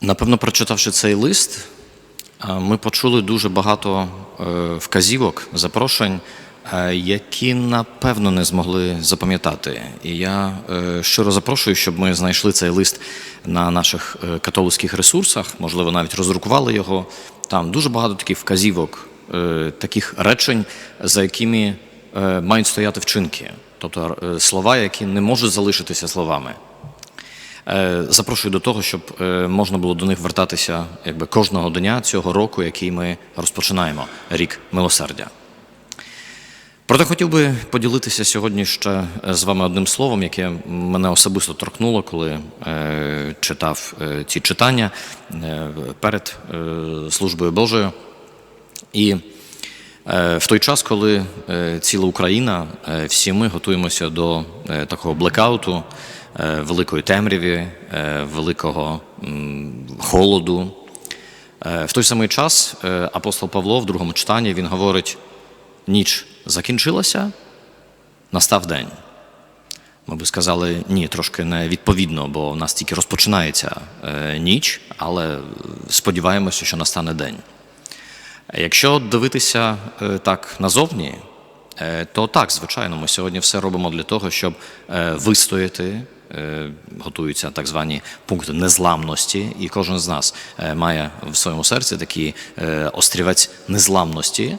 Напевно, прочитавши цей лист, е, ми почули дуже багато е, вказівок, запрошень, е, які напевно не змогли запам'ятати. І я щиро запрошую, щоб ми знайшли цей лист на наших католицьких ресурсах, можливо, навіть роздрукували його. Там дуже багато таких вказівок, таких речень, за якими мають стояти вчинки, тобто слова, які не можуть залишитися словами. Е, Запрошую до того, щоб е, можна було до них вертатися якби кожного дня цього року, який ми розпочинаємо рік милосердя. Проте хотів би поділитися сьогодні ще е, з вами одним словом, яке мене особисто торкнуло, коли читав ці читання перед службою Божою. І в той час, коли ціла Україна, всі ми готуємося до такого блекауту, великої темряві, е, великого холоду. Е, В той самий час е, апостол Павло в другому читанні він говорить: ніч закінчилася, настав день. Ми би сказали, ні, трошки не відповідно, бо в нас тільки розпочинається е, ніч, але сподіваємося, що настане день. Якщо дивитися е, так назовні, е, то так, звичайно, ми сьогодні все робимо для того, щоб е, вистояти. Е, Готуються так звані пункти незламності, і кожен з нас е, має в своєму серці такий е, острівець незламності,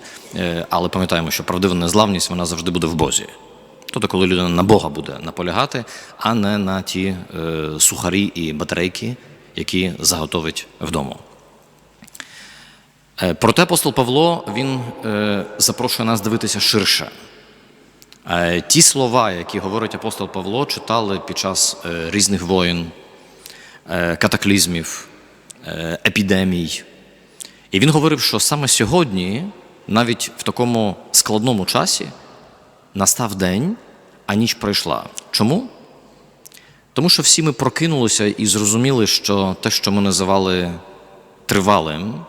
але пам'ятаємо, що правдива незламність вона завжди буде в Бозі. Тобто, коли людина на Бога буде наполягати, а не на ті сухарі і батарейки, які заготовить вдома. Проте апостол Павло він запрошує нас дивитися ширше. Е, Ті слова, які говорить апостол Павло, читали під час е, різних воєн, е, катаклізмів, епідемій. І він говорив, що саме сьогодні, навіть в такому складному часі, настав день, а ніч пройшла. Чому? Тому що всі ми прокинулися і зрозуміли, що те, що ми називали тривалим,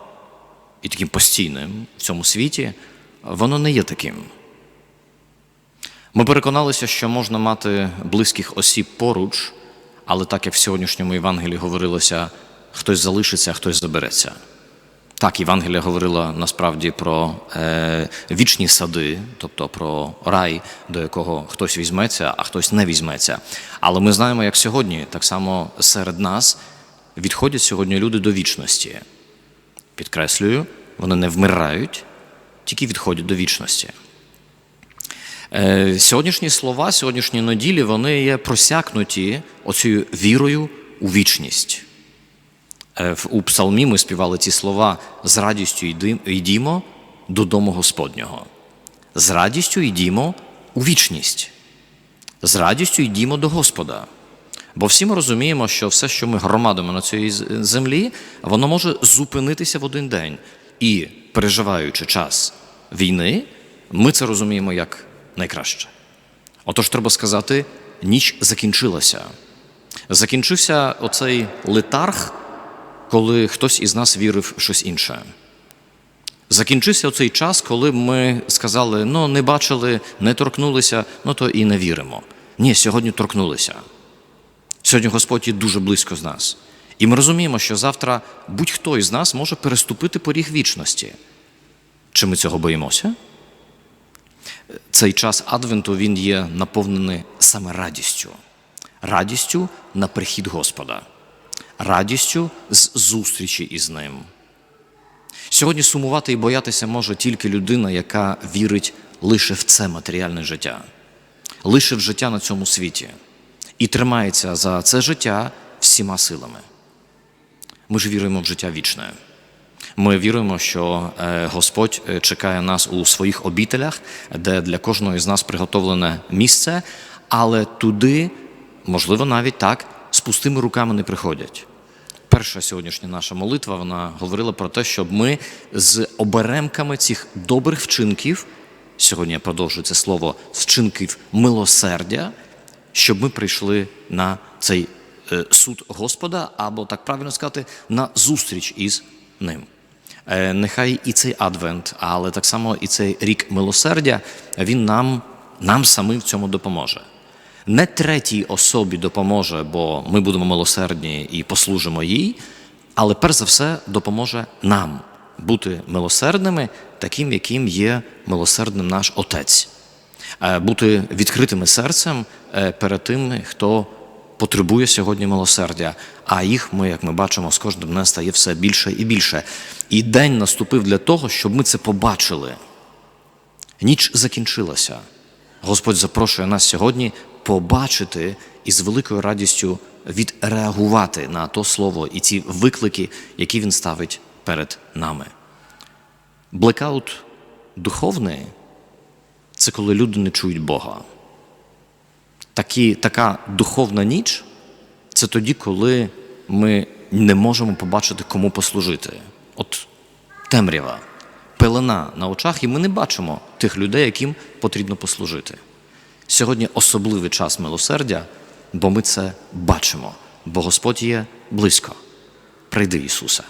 і таким постійним в цьому світі, воно не є таким. Ми переконалися, що можна мати близьких осіб поруч, але так як в сьогоднішньому Євангелії говорилося, хтось залишиться, а хтось забереться. Так, Євангелія говорила насправді про е, вічні сади, тобто про рай, до якого хтось візьметься, а хтось не візьметься. Але ми знаємо, як сьогодні, так само серед нас відходять сьогодні люди до вічності. Підкреслюю, вони не вмирають, тільки відходять до вічності. Е, Сьогоднішні слова, сьогоднішні неділі, вони є просякнуті оцією вірою у вічність. Е, У псалмі ми співали ці слова з радістю йдімо додому Господнього. З радістю йдімо у вічність. З радістю йдімо до Господа. Бо всі ми розуміємо, що все, що ми громадимо на цій землі, воно може зупинитися в один день. І, переживаючи час війни, ми це розуміємо як найкраще. Отож, треба сказати, ніч закінчилася. Закінчився оцей летарг, коли хтось із нас вірив в щось інше. Закінчився оцей час, коли ми сказали, ну не бачили, не торкнулися, ну то і не віримо. Ні, сьогодні торкнулися. Сьогодні Господь є дуже близько з нас. І ми розуміємо, що завтра будь-хто із нас може переступити поріг вічності. Чи ми цього боїмося? Цей час Адвенту він є наповнений саме радістю, радістю на прихід Господа, радістю з зустрічі із Ним. Сьогодні сумувати і боятися може тільки людина, яка вірить лише в це матеріальне життя, лише в життя на цьому світі і тримається за це життя всіма силами. Ми ж віруємо в життя вічне. Ми віруємо, що е, Господь е, чекає нас у своїх обітелях, де для кожного з нас приготовлене місце, але туди, можливо, навіть так, з пустими руками не приходять. Перша сьогоднішня наша молитва вона говорила про те, щоб ми з оберемками цих добрих вчинків, сьогодні я продовжую це слово, вчинків милосердя, щоб ми прийшли на цей е, суд Господа, або так правильно сказати, на зустріч із ним. Е, Нехай і цей адвент, але так само і цей рік милосердя, він нам, нам самим в цьому допоможе. Не третій особі допоможе, бо ми будемо милосердні і послужимо їй, але перш за все допоможе нам бути милосердними, таким, яким є милосердним наш Отець, Е, бути відкритими серцем е, перед тим, хто потребує сьогодні милосердя. А їх ми, як ми бачимо, з кожним днем стає все більше і більше. І день наступив для того, щоб ми це побачили. Ніч закінчилася. Господь запрошує нас сьогодні побачити і з великою радістю відреагувати на то слово і ці виклики, які він ставить перед нами. Блекаут духовний це коли люди не чують Бога. Такі, така духовна ніч це тоді, коли ми не можемо побачити, кому послужити. От темрява, пелена на очах, і ми не бачимо тих людей, яким потрібно послужити. Сьогодні особливий час милосердя, бо ми це бачимо, бо Господь є близько. Прийди, Ісусе.